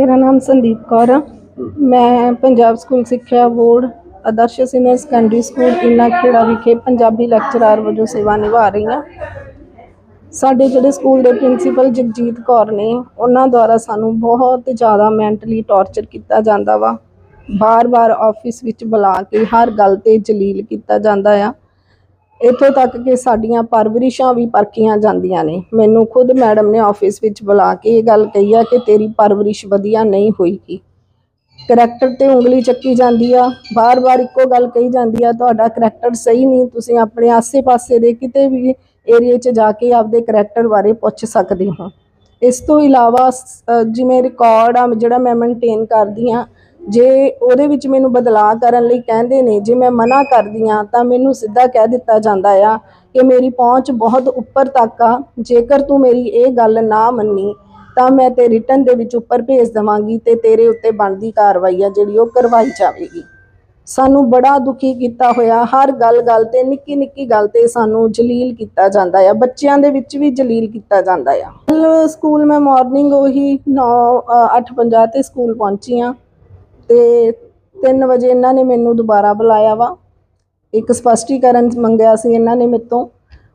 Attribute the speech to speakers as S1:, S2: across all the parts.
S1: ਮੇਰਾ ਨਾਮ ਸੰਦੀਪ ਕੌਰ ਆ। ਮੈਂ ਪੰਜਾਬ ਸਕੂਲ ਸਿੱਖਿਆ board, Adarsh senior secondary school Ina Khera ਵਿਖੇ ਪੰਜਾਬੀ ਲੈਕਚਰਾਰ ਵਜੋਂ ਸੇਵਾ ਨਿਭਾ ਰਹੀ ਹਾਂ। ਸਾਡੇ ਜਿਹੜੇ ਸਕੂਲ ਦੇ ਪ੍ਰਿੰਸੀਪਲ ਜਗਜੀਤ ਕੌਰ ਨੇ, ਉਹਨਾਂ ਦੁਆਰਾ ਸਾਨੂੰ ਬਹੁਤ ਜ਼ਿਆਦਾ ਮੈਂਟਲੀ ਟੌਰਚਰ ਕੀਤਾ ਜਾਂਦਾ ਵਾ। ਬਾਰ-ਬਾਰ ਆਫਿਸ ਵਿੱਚ ਬੁਲਾ ਕੇ ਹਰ ਗੱਲ ਤੇ ਜਲੀਲ ਕੀਤਾ ਜਾਂਦਾ ਆ। ਇੱਥੋਂ ਤੱਕ ਕਿ ਸਾਡੀਆਂ ਪਰਵਰਿਸ਼ਾਂ ਵੀ ਪਰਖੀਆਂ ਜਾਂਦੀਆਂ ਨੇ। ਮੈਨੂੰ ਖੁਦ ਮੈਡਮ ਨੇ ਆਫਿਸ ਵਿੱਚ ਬੁਲਾ ਕੇ ਇਹ ਗੱਲ ਕਹੀ ਆ ਕਿ ਤੇਰੀ ਪਰਵਰਿਸ਼ ਵਧੀਆ ਨਹੀਂ ਹੋਈਗੀ। ਕਰੈਕਟਰ ਤੇ ਉਂਗਲੀ ਚੱਕੀ ਜਾਂਦੀ ਆ, ਬਾਰ-ਬਾਰ ਇੱਕੋ ਗੱਲ ਕਹੀ ਜਾਂਦੀ ਆ, ਤੁਹਾਡਾ ਕਰੈਕਟਰ ਸਹੀ ਨਹੀਂ, ਤੁਸੀਂ ਆਪਣੇ ਆਸੇ-ਪਾਸੇ ਦੇ ਕਿਤੇ ਵੀ ਏਰੀਆ 'ਚ ਜਾ ਕੇ ਆਪਦੇ ਕਰੈਕਟਰ ਬਾਰੇ ਪੁੱਛ ਸਕਦੇ ਹੋ। ਇਸ ਤੋਂ ਇਲਾਵਾ ਜਿਵੇਂ ਰਿਕਾਰਡ ਆ, ਜਿਹੜਾ ਮੈਂ ਮੇਨਟੇਨ ਕਰਦੀ ਆ ਜੇ ਉਹਦੇ ਵਿੱਚ ਮੈਨੂੰ ਬਦਲਾਅ ਕਰਨ ਲਈ ਕਹਿੰਦੇ ਨੇ, ਜੇ ਮੈਂ ਮਨਾ ਕਰਦੀ ਆ ਤਾਂ ਮੈਨੂੰ ਸਿੱਧਾ ਕਹਿ ਦਿੱਤਾ ਜਾਂਦਾ ਆ ਕਿ ਮੇਰੀ ਪਹੁੰਚ ਬਹੁਤ ਉੱਪਰ ਤੱਕ ਆ। ਜੇਕਰ ਤੂੰ ਮੇਰੀ ਇਹ ਗੱਲ ਨਾ ਮੰਨੀ, ਤਾਂ ਮੈਂ ਤੇ ਰਿਟਰਨ ਦੇ ਵਿੱਚ ਉੱਪਰ ਭੇਜ ਦਵਾਂਗੀ ਤੇ ਤੇਰੇ ਉੱਤੇ ਬਣਦੀ ਕਾਰਵਾਈ ਆ ਜਿਹੜੀ ਉਹ ਕਰਵਾਈ ਜਾਵੇਗੀ। ਸਾਨੂੰ ਬੜਾ ਦੁਖੀ ਕੀਤਾ ਹੋਇਆ, ਹਰ ਗੱਲ ਗੱਲ ਤੇ ਨਿੱਕੀ ਨਿੱਕੀ ਗੱਲ ਤੇ ਸਾਨੂੰ ਜਲੀਲ ਕੀਤਾ ਜਾਂਦਾ ਆ। ਬੱਚਿਆਂ ਦੇ ਵਿੱਚ ਵੀ ਜਲੀਲ ਕੀਤਾ ਜਾਂਦਾ ਆ। ਕੱਲ੍ਹ ਸਕੂਲ ਮੈਂ ਮਾਰਨਿੰਗ ਉਹੀ 9 8:50 ਤੇ ਸਕੂਲ ਪਹੁੰਚੀ ਆ ਤੇ 3 ਵਜੇ ਇਹਨਾਂ ਨੇ ਮੈਨੂੰ ਦੁਬਾਰਾ ਬੁਲਾਇਆ ਵਾ। ਇੱਕ ਸਪਸ਼ਟੀਕਰਨ ਮੰਗਿਆ ਸੀ ਇਹਨਾਂ ਨੇ ਮੇਰੇ ਤੋਂ।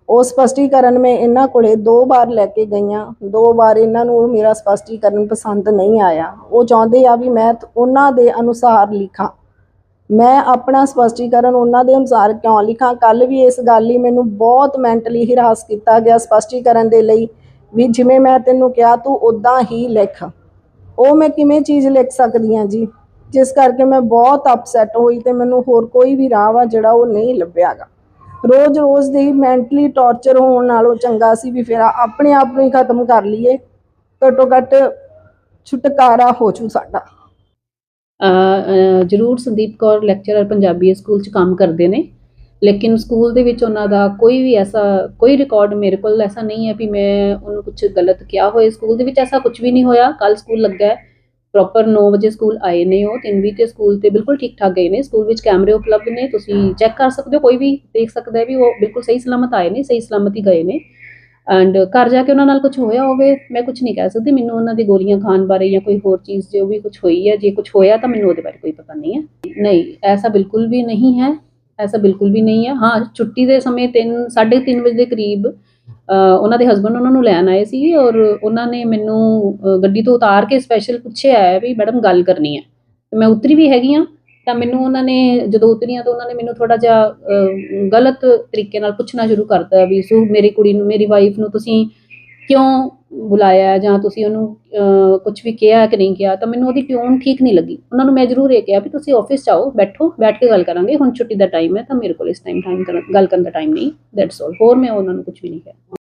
S1: ਉਹ ਸਪਸ਼ਟੀਕਰਨ ਮੈਂ ਇਹਨਾਂ ਕੋਲੇ ਦੋ ਵਾਰ ਲੈ ਕੇ ਗਈਆਂ। ਦੋ ਵਾਰ ਇਹਨਾਂ ਨੂੰ ਮੇਰਾ ਸਪਸ਼ਟੀਕਰਨ ਪਸੰਦ ਨਹੀਂ ਆਇਆ। ਉਹ ਚਾਹੁੰਦੇ ਆ ਵੀ ਮੈਂ ਉਹਨਾਂ ਦੇ ਅਨੁਸਾਰ ਲਿਖਾਂ। ਮੈਂ ਆਪਣਾ ਸਪਸ਼ਟੀਕਰਨ ਉਹਨਾਂ ਦੇ ਅਨੁਸਾਰ ਕਿਉਂ ਲਿਖਾਂ? ਕੱਲ ਵੀ ਇਸ ਗੱਲ ਲਈ ਮੈਨੂੰ ਬਹੁਤ ਮੈਂਟਲੀ ਹਿਰਾਸ ਕੀਤਾ ਗਿਆ ਸਪਸ਼ਟੀਕਰਨ ਦੇ ਲਈ ਵੀ ਜਿਵੇਂ ਮੈਂ ਤੈਨੂੰ ਕਿਹਾ ਤੂੰ ਉਦਾਂ ਹੀ ਲਿਖ। ਉਹ ਮੈਂ ਕਿਵੇਂ ਚੀਜ਼ ਲਿਖ ਸਕਦੀ ਹਾਂ ਜੀ? ਜਿਸ ਕਰਕੇ ਮੈਂ ਬਹੁਤ ਅਪਸੈਟ ਹੋਈ ਤੇ ਮੈਨੂੰ ਹੋਰ ਕੋਈ ਵੀ ਰਾਹ ਵਾ ਜਿਹੜਾ ਉਹ ਨਹੀਂ ਲੱਭਿਆਗਾ। ਰੋਜ਼ ਰੋਜ਼ ਦੀ ਮੈਂਟਲੀ ਟੌਰਚਰ ਹੋਣ ਨਾਲੋਂ ਚੰਗਾ ਸੀ ਵੀ ਫਿਰ ਆਪਣੇ ਆਪ ਨੂੰ ਹੀ ਖਤਮ ਕਰ ਲਈਏ। ਘੱਟੋ ਘੱਟ ਛੁਟਕਾਰਾ ਹੋ ਜੂ ਸਾਡਾ।
S2: ਜ਼ਰੂਰ ਸੰਦੀਪ ਕੌਰ ਲੈਕਚਰਰ ਪੰਜਾਬੀ ਸਕੂਲ 'ਚ ਕੰਮ ਕਰਦੇ ਨੇ। ਲੇਕਿਨ ਸਕੂਲ ਦੇ ਵਿੱਚ ਉਹਨਾਂ ਦਾ ਕੋਈ ਵੀ ਐਸਾ, ਕੋਈ ਰਿਕਾਰਡ ਮੇਰੇ ਕੋਲ ਐਸਾ ਨਹੀਂ ਹੈ ਵੀ ਮੈਂ ਉਹਨੂੰ ਕੁਝ ਗਲਤ ਕਿਹਾ ਹੋਏ। ਸਕੂਲ ਦੇ ਵਿੱਚ ਐਸਾ ਕੁਝ ਵੀ ਨਹੀਂ ਹੋਇਆ। ਕੱਲ ਸਕੂਲ ਲੱਗਾ ਹੈ। ਪ੍ਰੋਪਰ 9 ਵਜੇ ਸਕੂਲ ਆਏ ਨੇ ਉਹ 3 ਵਜੇ ਤੇ ਸਕੂਲ ਤੇ ਬਿਲਕੁਲ ਠੀਕ ਠਾਕ ਗਏ ਨੇ। ਸਕੂਲ ਵਿੱਚ ਕੈਮਰੇ ਉਪਲਬਧ ਨੇ ਤੁਸੀਂ ਚੈੱਕ ਕਰ ਸਕਦੇ ਹੋ ਕੋਈ ਵੀ ਦੇਖ ਸਕਦਾ ਹੈ ਵੀ ਉਹ ਬਿਲਕੁਲ ਸਹੀ ਸਲਾਮਤ ਆਏ ਨੇ ਸਹੀ ਸਲਾਮਤ ਹੀ ਗਏ ਨੇ। ਐਂਡ ਘਰ ਜਾ ਕੇ ਉਹਨਾਂ ਨਾਲ ਕੁਝ ਹੋਇਆ ਹੋਵੇ ਮੈਂ ਕੁਝ ਨਹੀਂ ਕਹਿ ਸਕਦੀ ਮੈਨੂੰ ਉਹਨਾਂ ਦੀ ਗੋਲੀਆਂ ਖਾਣ ਬਾਰੇ ਜਾਂ ਕੋਈ ਹੋਰ ਚੀਜ਼ ਜੋ ਵੀ ਕੁਝ ਹੋਈ ਹੈ ਜੇ ਕੁਝ ਹੋਇਆ ਤਾਂ ਮੈਨੂੰ ਉਹਦੇ ਬਾਰੇ ਕੋਈ ਪਤਾ ਨਹੀਂ ਹੈ। ਨਹੀਂ ਐਸਾ ਬਿਲਕੁਲ ਵੀ ਨਹੀਂ ਹੈ ਐਸਾ ਬਿਲਕੁਲ ਵੀ ਨਹੀਂ ਹੈ। ਹਾਂ ਛੁੱਟੀ ਦੇ ਸਮੇਂ 3 3:30 ਵਜੇ ਦੇ ਕਰੀਬ ਉਹਨਾਂ ਦੇ ਹਸਬੰਡ ਉਹਨਾਂ ਨੂੰ ਲੈਣ ਆਏ ਸੀ ਔਰ ਉਹਨਾਂ ਨੇ ਮੈਨੂੰ ਗੱਡੀ ਤੋਂ ਉਤਾਰ ਕੇ ਸਪੈਸ਼ਲ ਪੁੱਛਿਆ ਹੈ ਵੀ ਮੈਡਮ ਗੱਲ ਕਰਨੀ ਹੈ। ਤੇ ਮੈਂ ਉਤਰੀ ਵੀ ਹੈਗੀ ਆ ਤਾਂ ਮੈਨੂੰ ਉਹਨਾਂ ਨੇ, ਜਦੋਂ ਉਤਰੀਆਂ ਤਾਂ ਉਹਨਾਂ ਨੇ ਮੈਨੂੰ ਥੋੜਾ ਜਿਹਾ ਗਲਤ ਤਰੀਕੇ ਨਾਲ ਪੁੱਛਣਾ ਸ਼ੁਰੂ ਕਰਤਾ ਵੀ, ਸੋ, ਮੇਰੀ ਕੁੜੀ ਨੂੰ, ਮੇਰੀ ਵਾਈਫ ਨੂੰ ਤੁਸੀਂ ਕਿਉਂ ਬੁਲਾਇਆ ਜਾਂ ਤੁਸੀਂ ਉਹਨੂੰ ਕੁਝ ਵੀ ਕਿਹਾ ਕਿ ਨਹੀਂ ਕਿਹਾ, ਤਾਂ ਮੈਨੂੰ ਉਹਦੀ ਟਿਊਨ ਠੀਕ ਨਹੀਂ ਲੱਗੀ। ਉਹਨਾਂ ਨੂੰ ਮੈਂ ਜ਼ਰੂਰ ਇਹ ਕਿਹਾ ਵੀ ਤੁਸੀਂ ਆਫਿਸ ਆਓ ਬੈਠੋ, ਬੈਠ ਕੇ ਗੱਲ ਕਰਾਂਗੇ। ਹੁਣ ਛੁੱਟੀ ਦਾ ਟਾਈਮ ਹੈ ਤਾਂ ਮੇਰੇ ਕੋਲ ਇਸ ਟਾਈਮ ਟਾਈਮ ਗੱਲ ਕਰਨ ਦਾ ਟਾਈਮ ਨਹੀਂ। ਦੈਟਸ ਆਲ ਹੋਰ ਮੈਂ ਉਹਨਾਂ ਨੂੰ ਕੁਝ ਵੀ ਨਹੀਂ ਕਿਹਾ।